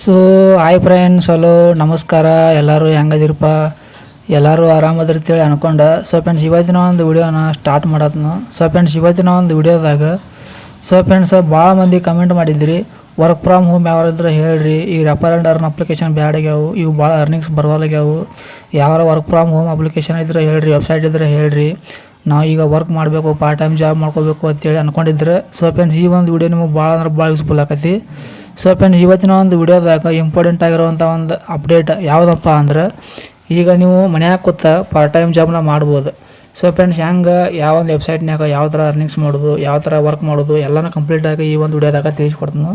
So hi friends hello ನಮಸ್ಕಾರ, ಎಲ್ಲರೂ ಹೆಂಗದಿರಪ್ಪ ಎಲ್ಲರೂ ಆರಾಮದಿರ್ತೇಳಿ ಅನ್ಕೊಂಡು. ಸೊ ಫ್ರೆಂಡ್ಸ್ ಇವತ್ತಿನ ಒಂದು ವಿಡಿಯೋನ ಸ್ಟಾರ್ಟ್ ಮಾಡತ್ನು. ಸೊ ಫ್ರೆಂಡ್ಸ್ ಇವತ್ತಿನ ಒಂದು ವಿಡಿಯೋದಾಗ ಸೊ ಫ್ರೆಂಡ್ಸ್ ಭಾಳ ಮಂದಿ ಕಮೆಂಟ್ ಮಾಡಿದ್ರಿ. ವರ್ಕ್ ಫ್ರಮ್ ಹೋಮ್ ಯಾವ್ದಾದ್ರೆ ಹೇಳ್ರಿ. ಈ refer and earn application bad ಆಗ್ಯಾವು. ಇವು ಭಾಳ ಅರ್ನಿಂಗ್ಸ್ ಬರವಾಲಾಗ್ಯಾವು ಯಾವ ವರ್ಕ್ ಫ್ರಮ್ ಹೋಮ್ ಅಪ್ಲಿಕೇಶನ್ ಇದ್ರೆ ಹೇಳ್ರಿ ವೆಬ್ಸೈಟ್ ಇದ್ರೆ ಹೇಳ್ರಿ. ನಾವು ಈಗ ವರ್ಕ್ ಮಾಡಬೇಕು ಪಾರ್ಟ್ ಟೈಮ್ ಜಾಬ್ ಮಾಡ್ಕೋಬೇಕು ಅಂತೇಳಿ ಅಂದ್ಕೊಂಡಿದ್ರೆ ಸೊ ಫ್ರೆಂಡ್ಸ್ ಈ ಒಂದು ವಿಡಿಯೋ ನಿಮಗೆ ಭಾಳ ಅಂದ್ರೆ ಭಾಳ ಯೂಸ್ಫುಲ್ ಆಕತಿ. ಸೊ ಫ್ರೆಂಡ್ಸ್ ಇವತ್ತಿನ ಒಂದು ವಿಡಿಯೋದಾಗ ಇಂಪಾರ್ಟೆಂಟ್ ಆಗಿರುವಂಥ ಒಂದು ಅಪ್ಡೇಟ್ ಯಾವುದಪ್ಪ ಅಂದ್ರೆ ಈಗ ನೀವು ಮನ್ಯಾಗ ಕೂತ ಪಾರ್ಟ್ ಟೈಮ್ ಜಾಬ್ನ ಮಾಡ್ಬೋದು. ಸೊ ಫ್ರೆಂಡ್ಸ್ ಹೆಂಗೆ, ಯಾವ ಒಂದು ವೆಬ್ಸೈಟ್ನಾಗ ಯಾವ ಥರ ಅರ್ನಿಂಗ್ಸ್ ಮಾಡೋದು, ಯಾವ ಥರ ವರ್ಕ್ ಮಾಡೋದು, ಎಲ್ಲನೂ ಕಂಪ್ಲೀಟಾಗಿ ಈ ಒಂದು ವಿಡಿಯೋದಾಗ ತಿಳಿಸ್ಕೊಡ್ತೀನಿ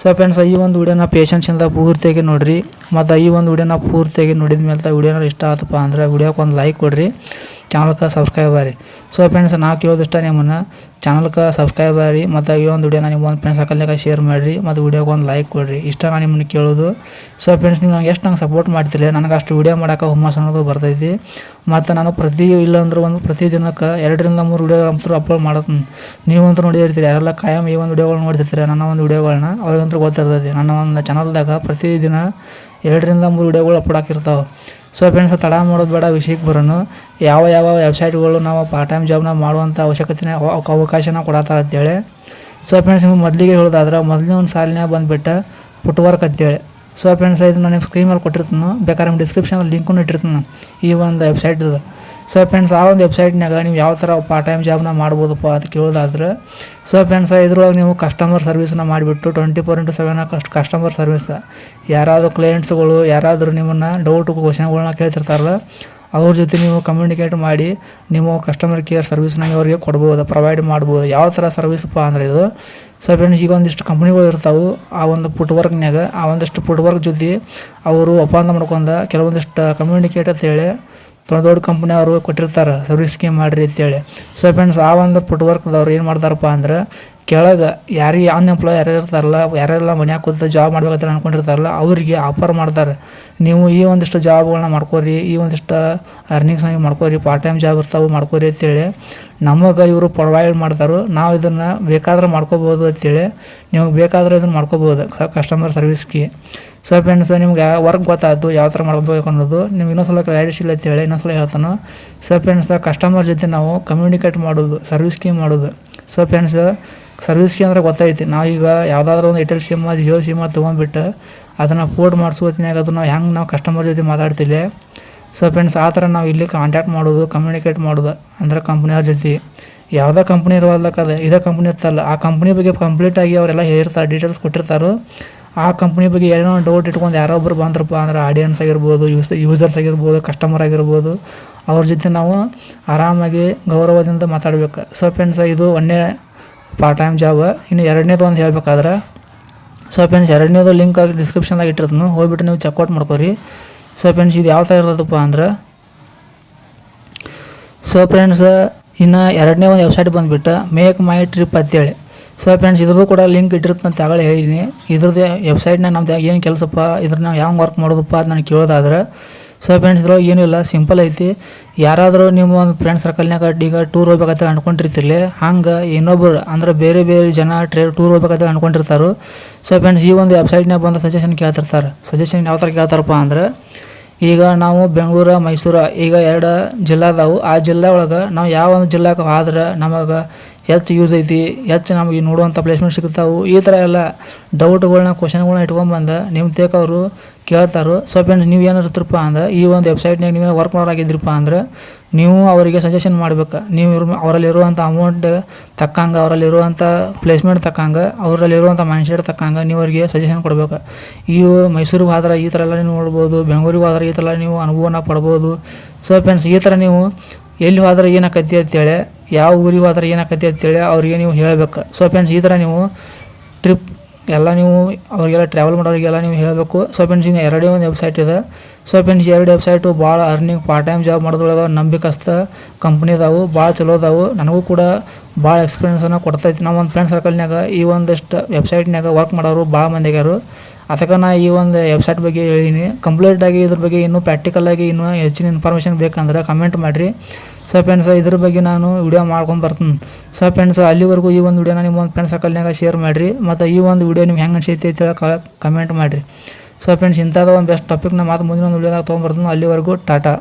ಸೊ ಫ್ರೆಂಡ್ಸ್ ಈ ಒಂದು ವಿಡಿಯೋನ ಪೇಷನ್ಸಿಂದ ಪೂರ್ತಿಯಾಗಿ ನೋಡಿರಿ. ಮತ್ತು ಈ ಒಂದು ವಿಡಿಯೋನ ಪೂರ್ತಿಯಾಗಿ ನೋಡಿದ ಮೇಲೆ ವಿಡಿಯೋನ ಇಷ್ಟ ಆಯ್ತಪ್ಪ ಅಂದ್ರೆ ವಿಡಿಯೋಕ್ಕೆ ಒಂದು ಲೈಕ್ ಕೊಡಿರಿ. ಚಾನಲ್ಗೆ ಸಬ್ಸ್ಕ್ರೈಬ್ ಆರಿ ಸೊ ಫ್ರೆಂಡ್ಸ್ ನಾವು ಕೇಳೋದಿಷ್ಟ ನಿಮ್ಮನ್ನು ಚಾನಲ್ಗೆ ಸಬ್ಸ್ಕ್ರೈಬ್ ಆರಿ ಮತ್ತು ಈ ಒಂದು ವಿಡಿಯೋನ ನಿಮ್ಮ ಒಂದು ಫ್ರೆಂಡ್ಸ್ ಸರ್ಕಲ್ನಾಗ ಶೇರ್ ಮಾಡಿರಿ ಮತ್ತು ವೀಡಿಯೋಗೆ ಒಂದು ಲೈಕ್ ಕೊಡಿರಿ. ಇಷ್ಟ ನಾನು ನಿಮ್ಮನ್ನು ಕೇಳೋದು. ಸೊ ಫ್ರೆಂಡ್ಸ್ ನೀವು ನಂಗೆ ಎಷ್ಟು ನಂಗೆ ಸಪೋರ್ಟ್ ಮಾಡ್ತಿಲ್ಲ ನನಗೆ ಅಷ್ಟು ವಿಡಿಯೋ ಮಾಡೋಕೆ ಹುಮ್ಮಸ್ ಅನ್ನೋದು ಬರ್ತೈತಿ. ಮತ್ತು ನಾನು ಪ್ರತಿ ಇಲ್ಲಾಂದ್ರೆ ಒಂದು ಪ್ರತಿ ದಿನಕ್ಕೆ ಎರಡರಿಂದ ಮೂರು ವಿಡಿಯೋ ಅಂತೂ ಅಪ್ಲೋಡ್ ಮಾಡತ್ತೀನಿ ನೀವಂತೂ ನೋಡಿರ್ತೀರಿ, ಯಾರೆಲ್ಲ ಕಾಯಂ ಈ ಒಂದು ವೀಡಿಯೋಗಳು ನೋಡ್ತಿರ್ತೀರಿ, ನನ್ನ ಒಂದು ವೀಡಿಯೋಗಳನ್ನ ಅವ್ರಿಗಂತೂ ಗೊತ್ತಿರ್ತೈತಿ. ನನ್ನ ಒಂದು ಚಾನಲ್ದಾಗ ಪ್ರತಿದಿನ ಎರಡರಿಂದ ಮೂರು ವಿಡಿಯೋಗಳು ಅಪ್ಲೋಡ್ ಹಾಕಿರ್ತಾವೆ. ಸೊ ಫ್ರೆಂಡ್ಸ್ ತಡ ಮಾಡೋದು ಬೇಡ, ವಿಷಯಕ್ಕೆ ಬರೋನು. ಯಾವ ಯಾವ ವೆಬ್ಸೈಟ್ಗಳು ನಾವು ಪಾರ್ಟ್ ಟೈಮ್ ಜಾಬ್ನ ಮಾಡುವಂಥ ಅವಶ್ಯಕತೆನ ಅವ- ಅವಕಾಶನ ಕೊಡತ್ತಾರ ಅಂತೇಳಿ. ಸೊ ಫ್ರೆಂಡ್ಸ್ ನಿಮ್ಗೆ ಮೊದಲಿಗೆ ಹೇಳೋದಾದ್ರೆ, ಮೊದಲನೇ ಒಂದು ಸಾಲಿನ ಬಂದುಬಿಟ್ಟು ಫುಟ್ ವರ್ಕ್ ಅಂತೇಳಿ. ಸೊ ಫ್ರೆಂಡ್ಸ್ ಇದು ನಾನು ಸ್ಕ್ರೀನ್ ಮೇಲೆ ಕೊಟ್ಟಿರ್ತೀನಿ. ಬೇಕಾದ್ರೆ ನಿಮ್ಮ ಡಿಸ್ಕ್ರಿಪ್ಷನಲ್ಲಿ ಲಿಂಕನ್ನು ಇಟ್ಟಿರ್ತೀನಿ ಈ ಒಂದು ವೆಬ್ಸೈಟ್ದು ಸೊ ಫ್ರೆಂಡ್ಸ್ ಆ ಒಂದು ವೆಬ್ಸೈಟ್ನಾಗ ನೀವು ಯಾವ ಥರ ಪಾರ್ಟ್ ಟೈಮ್ ಜಾಬ್ನ ಮಾಡ್ಬೋದಪ್ಪ ಅಂತ ಕೇಳೋದಾದ್ರೆ ಸೊ ಫ್ರೆಂಡ್ಸ್ ಇದ್ರೊಳಗೆ ನೀವು ಕಸ್ಟಮರ್ ಸರ್ವಿಸ್ನ ಮಾಡಿಬಿಟ್ಟು twenty four into seven cust customer service ಯಾರಾದರೂ ಕ್ಲೈಂಟ್ಸ್ಗಳು ಯಾರಾದರೂ ನಿಮ್ಮನ್ನು ಡೌಟ್ ಕ್ವಶನ್ಗಳನ್ನ ಕೇಳ್ತಿರ್ತಾರಲ್ಲ, ಅವ್ರ ಜೊತೆ ನೀವು ಕಮ್ಯುನಿಕೇಟ್ ಮಾಡಿ ನೀವು ಕಸ್ಟಮರ್ ಕೇರ್ ಸರ್ವಿಸ್ನ ಅವರಿಗೆ ಕೊಡ್ಬೋದು ಪ್ರೊವೈಡ್ ಮಾಡ್ಬೋದು. ಯಾವ ಥರ ಸರ್ವಿಸಪ್ಪ ಅಂದ್ರೆ ಇದು? ಸೊ ಫ್ರೆಂಡ್ಸ್ ಈಗ ಒಂದಿಷ್ಟು ಕಂಪ್ನಿಗಳು ಇರ್ತಾವೆ, ಆ ಒಂದು ಫುಟ್ ವರ್ಕ್ನ್ಯಾಗ ಆ ಒಂದಿಷ್ಟು ಫುಟ್ ವರ್ಕ್ ಜೊತೆ ಅವರು ಒಪ್ಪಂದ ಮಾಡ್ಕೊಂಡ ಕೆಲವೊಂದಿಷ್ಟು ಕಮ್ಯುನಿಕೇಟ್ ಅಂತೇಳಿ ದೊಡ್ಡ ದೊಡ್ಡ ಕಂಪ್ನಿ ಅವರು ಕೊಟ್ಟಿರ್ತಾರೆ ಸರ್ವಿಸ್ ಸ್ಕೀಮ್ ಮಾಡಿರಿ ಅಂತೇಳಿ. ಸೊ ಫ್ರೆಂಡ್ಸ್ ಆ ಒಂದು ಫುಟ್ ವರ್ಕ್ದವ್ರು ಏನು ಮಾಡ್ತಾರಪ್ಪ ಅಂದ್ರೆ ಕೆಳಗೆ ಯಾರಿಗೆ ಅನ್ಎಂಪ್ಲಾಯ್ ಯಾರು ಇರ್ತಾರಲ್ಲ ಯಾರೆಲ್ಲ ಮನ್ಯಾಗ ಕೂತ ಜಾಬ್ ಮಾಡ್ಬೇಕಂತ ಅಂದ್ಕೊಂಡಿರ್ತಾರಲ್ಲ ಅವರಿಗೆ ಆಫರ್ ಮಾಡ್ತಾರೆ. ನೀವು ಈ ಒಂದಿಷ್ಟು ಜಾಬ್ಗಳನ್ನ ಮಾಡ್ಕೋರಿ, ಈ ಒಂದಿಷ್ಟು ಅರ್ನಿಂಗ್ಸ್ ಹಂಗೆ ಮಾಡ್ಕೋರಿ ಪಾರ್ಟ್ ಟೈಮ್ ಜಾಬ್ ಇರ್ತಾವೆ ಮಾಡ್ಕೋರಿ ಅಂತೇಳಿ ನಮಗೆ ಇವರು ಪ್ರೊವೈಡ್ ಮಾಡ್ತಾರೆ. ನಾವು ಇದನ್ನು ಬೇಕಾದ್ರೆ ಮಾಡ್ಕೋಬೋದು ಅಂತೇಳಿ ನಿಮ್ಗೆ ಬೇಕಾದ್ರೆ ಇದನ್ನು ಮಾಡ್ಕೋಬೋದು ಕಸ್ಟಮರ್ ಸರ್ವಿಸ್ಗೆ ಸೊ ಫ್ರೆಂಡ್ಸ್ ನಿಮ್ಗೆ ವರ್ಕ್ ಗೊತ್ತಾಯ್ತು, ಯಾವ ಥರ ಮಾಡ್ಕೋಬೇಕು ಅನ್ನೋದು ನಿಮ್ಗೆ ಇನ್ನೊಂದ್ಸಲ ಕ್ಲಾರಿಟಿ ಇಲ್ಲ ಅಂತೇಳಿ ಇನ್ನೊಂದ್ಸಲ ಹೇಳ್ತಾನೆ. ಸೊ ಫ್ರೆಂಡ್ಸ್ ಕಸ್ಟಮರ್ ಜೊತೆ ನಾವು ಕಮ್ಯುನಿಕೇಟ್ ಮಾಡೋದು ಸರ್ವಿಸ್ ಮಾಡೋದು. ಸೊ ಫ್ರೆಂಡ್ಸ್ ಸರ್ವಿಸ್ ಕೇಂದ್ರ ಅಂದ್ರೆ ಗೊತ್ತೈತಿ. ನಾವು ಈಗ ಯಾವುದಾದ್ರೂ ಒಂದು ಏರ್ಟೆಲ್ ಸಿಮ್ ಜಿಯೋ ಸಿಮ್ ತೊಗೊಂಡ್ಬಿಟ್ಟು ಅದನ್ನು ಪೋರ್ಟ್ ಮಾಡಿಸೋ ಹೊತ್ತಿನಾಗ ಅದು ನಾವು ಹೆಂಗೆ ನಾವು ಕಸ್ಟಮರ್ ಜೊತೆ ಮಾತಾಡ್ತಿಲ್ಲ ಸೊ ಫ್ರೆಂಡ್ಸ್ ಆ ಥರ ನಾವು ಇಲ್ಲಿ ಕಾಂಟ್ಯಾಕ್ಟ್ ಮಾಡೋದು ಕಮ್ಯುನಿಕೇಟ್ ಮಾಡೋದು ಅಂದ್ರೆ ಕಂಪ್ನಿಯವ್ರ ಜೊತೆ. ಯಾವುದೇ ಕಂಪ್ನಿ ಇರೋಲ್ಲಕ್ಕದ ಇದೇ ಕಂಪ್ನಿ ಇರ್ತಲ್ಲ ಆ ಕಂಪ್ನಿ ಬಗ್ಗೆ ಕಂಪ್ಲೀಟಾಗಿ ಅವರೆಲ್ಲ ಹೇಳಿರ್ತಾರೆ ಡೀಟೇಲ್ಸ್ ಕೊಟ್ಟಿರ್ತಾರೋ. ಆ ಕಂಪ್ನಿ ಬಗ್ಗೆ ಏನೋ ಡೌಟ್ ಇಟ್ಕೊಂಡು ಯಾರೋ ಒಬ್ರು ಬಂದ್ರಪ್ಪ ಅಂದ್ರೆ ಆಡಿಯನ್ಸ್ ಆಗಿರ್ಬೋದು ಯೂಸ್ ಯೂಸರ್ಸ್ ಆಗಿರ್ಬೋದು ಕಸ್ಟಮರ್ ಆಗಿರ್ಬೋದು, ಅವ್ರ ಜೊತೆ ನಾವು ಆರಾಮಾಗಿ ಗೌರವದಿಂದ ಮಾತಾಡ್ಬೇಕು. ಸೊ ಫ್ರೆಂಡ್ಸ್ ಇದು ಒಂದೇ ಪಾರ್ಟ್ ಟೈಮ್ ಜಾಬ್ ಇನ್ನು ಎರಡನೇದು ಒಂದು ಹೇಳಬೇಕಾದ್ರೆ ಸೊ ಫ್ರೆಂಡ್ಸ್ ಎರಡನೇದು ಲಿಂಕ್ ಆಗಿ ಡಿಸ್ಕ್ರಿಪ್ಷನ್ದಾಗ ಇಟ್ಟಿರ್ತೀನಿ. ಹೋಗ್ಬಿಟ್ಟು ನೀವು ಚೆಕ್ಔಟ್ ಮಾಡ್ಕೊರಿ. ಸೊ ಫ್ರೆಂಡ್ಸ್ ಇದು ಯಾವ ಥರ ಇರೋದಪ್ಪ ಅಂದ್ರೆ ಸೊ ಫ್ರೆಂಡ್ಸ್ ಇನ್ನು ಎರಡನೇ ಒಂದು ವೆಬ್ಸೈಟ್ ಬಂದುಬಿಟ್ಟು ಮೇಕ್ ಮೈ ಟ್ರಿಪ್ ಅಂತೇಳಿ. ಸೊ ಫ್ರೆಂಡ್ಸ್ ಇದ್ರದ್ದು ಕೂಡ ಲಿಂಕ್ ಇಟ್ಟಿರುತ್ತೆ ಆಗಲೇ ಹೇಳಿದ್ದೀನಿ ಇದ್ರದ್ದು ವೆಬ್ಸೈಟ್ನಾಗ ನಮ್ದು ಏನು ಕೆಲಸಪ್ಪ ಇದ್ರ ನಾವು ಯಾವ ವರ್ಕ್ ಮಾಡೋದಪ್ಪ ಅಂತ ನನಗೆ ಕೇಳೋದಾದ್ರೆ ಸೊ ಫ್ರೆಂಡ್ಸ್ ಇದ್ರೊಳಗೆ ಏನೂ ಇಲ್ಲ. ಸಿಂಪಲ್ ಐತಿ. ಯಾರಾದರೂ ನಿಮ್ಮ ಒಂದು ಫ್ರೆಂಡ್ ಸರ್ಕಲ್ನಾಗ ಈಗ ಟೂರ್ ಹೋಗ್ಬೇಕಾದ್ರೆ ಅಂದ್ಕೊಂಡಿರ್ತಿರ್ಲಿ ಹಂಗೆ ಇನ್ನೊಬ್ರು ಅಂದ್ರೆ ಬೇರೆ ಬೇರೆ ಜನ ಟ್ರೇ ಟೂರ್ ಹೋಗ್ಬೇಕಾದ್ರೆ ಅಂದ್ಕೊಂಡಿರ್ತಾರೆ ಸೊ ಫ್ರೆಂಡ್ಸ್ ಈ ಒಂದು ವೆಬ್ಸೈಟ್ನಾಗ ಬಂದು ಸಜೆಷನ್ ಕೇಳ್ತಿರ್ತಾರೆ. ಸಜೆಷನ್ ಯಾವ ಥರ ಕೇಳ್ತಾರಪ್ಪ ಅಂದ್ರೆ, ಈಗ ನಾವು ಬೆಂಗಳೂರು, ಮೈಸೂರು, ಈಗ ಎರಡು ಜಿಲ್ಲೆ ಅದಾವು. ಆ ಜಿಲ್ಲೆ ಒಳಗೆ ನಾವು ಯಾವ ಒಂದು ಜಿಲ್ಲೆಗೆ ಆದ್ರೆ ನಮಗೆ ಹೆಚ್ಚು ಯೂಸ್ ಐತಿ, ಹೆಚ್ಚು ನಮಗೆ ನೋಡುವಂಥ ಪ್ಲೇಸ್ಮೆಂಟ್ ಸಿಗ್ತಾವು. ಈ ಥರ ಎಲ್ಲ ಡೌಟ್ಗಳನ್ನ ಕ್ವಶನ್ಗಳನ್ನ ಇಟ್ಕೊಂಬಂದು ನಿಮ್ಮ ತೇಕ ಅವರು ಕೇಳ್ತಾರೆ ಸೊ ಫ್ರೆಂಡ್ಸ್ ನೀವು ಏನಾರು ಇರ್ತೀರಪ್ಪ ಅಂದ್ರೆ ಈ ಒಂದು ವೆಬ್ಸೈಟ್ನಾಗ ನೀವು ವರ್ಕ್ ಮಾಡೋರಾಗಿದ್ದಿರಪ್ಪ ಅಂದ್ರೆ ನೀವು ಅವರಿಗೆ ಸಜೆಷನ್ ಮಾಡ್ಬೇಕು. ನೀವು ಇವ್ರ ಅವರಲ್ಲಿರುವಂಥ ಅಮೌಂಟ್ ತಕ್ಕಂಗೆ ಅವರಲ್ಲಿರುವಂಥ ಪ್ಲೇಸ್ಮೆಂಟ್ ತಕ್ಕಂಗೆ ಅವರಲ್ಲಿರುವಂಥ ಮೈಂಡ್ಸೆಟ್ ತಕ್ಕಂಗೆ ನೀವು ಅವರಿಗೆ ಸಜೆಷನ್ ಕೊಡ್ಬೇಕು. ಈ ಮೈಸೂರಿಗೆ ಹೋದ್ರೆ ಈ ಥರ ಎಲ್ಲ ನೀವು ನೋಡ್ಬೋದು ಬೆಂಗಳೂರಿಗೆ ಹೋದ್ರೆ ಈ ಥರ ನೀವು ಅನುಭವನ ಪಡ್ಬೋದು. ಸೊ ಫ್ರೆಂಡ್ಸ್ ಈ ಥರ ನೀವು ಎಲ್ಲಿ ಹೋದ್ರೆ ಏನಾಕತಿ ಅಂತೇಳಿ, ಯಾವ ಊರಿಗೆ ಹೋದ್ರೆ ಏನಾಕತಿ ಅಂತೇಳಿ ಅವರಿಗೆ ನೀವು ಹೇಳಬೇಕು. ಸೊ ಫ್ರೆಂಡ್ಸ್ ಈ ಥರ ನೀವು ಟ್ರಿಪ್ ಎಲ್ಲ ನೀವು ಅವರಿಗೆಲ್ಲ ಟ್ರಾವೆಲ್ ಮಾಡೋರಿಗೆಲ್ಲ ನೀವು ಹೇಳಬೇಕು. ಸೊ ಫ್ರೆಂಡ್ಸ್ ಇನ್ನು ಎರಡೇ ಒಂದು ವೆಬ್ಸೈಟ್ ಇದೆ. ಸೊ ಫ್ರೆಂಡ್ಸ್ ಎರಡು ವೆಬ್ಸೈಟು ಭಾಳ ಅರ್ನಿಂಗ್ ಪಾರ್ಟ್ ಟೈಮ್ ಜಾಬ್ ಮಾಡೋದ್ರೊಳಗೆ ನಂಬಿಕಸ್ತ ಕಂಪ್ನಿ ಅದಾವು ಭಾಳ ಚಲೋ ಅದಾವು. ನನಗೂ ಕೂಡ ಭಾಳ ಎಕ್ಸ್ಪೀರಿಯನ್ಸನ್ನು ಕೊಡ್ತೈತಿ. ನಮ್ಮ ಒಂದು ಫ್ರೆಂಡ್ ಸರ್ಕಲ್ನಾಗ ಈ ಒಂದಷ್ಟು ವೆಬ್ಸೈಟ್ನಾಗ ವರ್ಕ್ ಮಾಡೋರು ಭಾಳ ಮಂದಿಗ್ಯಾರು ಅದಕ್ಕೆ ನಾ ಈ ಒಂದು ವೆಬ್ಸೈಟ್ ಬಗ್ಗೆ ಹೇಳೀನಿ. ಕಂಪ್ಲೀಟಾಗಿ ಇದ್ರ ಬಗ್ಗೆ ಇನ್ನೂ ಪ್ರಾಕ್ಟಿಕಲಾಗಿ ಇನ್ನೂ ಹೆಚ್ಚಿನ ಇನ್ಫಾರ್ಮೇಷನ್ ಬೇಕಂದ್ರೆ ಕಮೆಂಟ್ ಮಾಡಿರಿ. ಸೊ ಫ್ರೆಂಡ್ಸ್ ಇದ್ರ ಬಗ್ಗೆ ನಾನು ವಿಡಿಯೋ ಮಾಡ್ಕೊಂಡು ಬರ್ತೀನಿ. ಸೊ ಫ್ರೆಂಡ್ಸ್ ಅಲ್ಲಿವರೆಗೂ ಈ ಒಂದು ವಿಡಿಯೋನ ನಿಮ್ಮ ಒಂದು ಫ್ರೆಂಡ್ಸ್ ಸರ್ಕಲ್ನಾಗ ಶೇರ್ ಮಾಡಿರಿ. ಮತ್ತು ಈ ಒಂದು ವಿಡಿಯೋ ನಿಮ್ಗೆ ಹೆಂಗೆ ಅನ್ಸೈತಿ ಅಂತೇಳಿ ಕಮೆಂಟ್ ಮಾಡಿರಿ. ಸೊ ಫ್ರೆಂಡ್ಸ್ ಇಂಥದ್ದು ಒಂದು ಬೆಸ್ಟ್ ಟಾಪಿಕ್ನ ಮಾತು ಮುಂದಿನ ಒಂದು ವಿಡಿಯೋದಾಗ ತೊಗೊಂಬರ್ತೀನಿ ಅಲ್ಲಿವರೆಗೂ ಟಾಟಾ.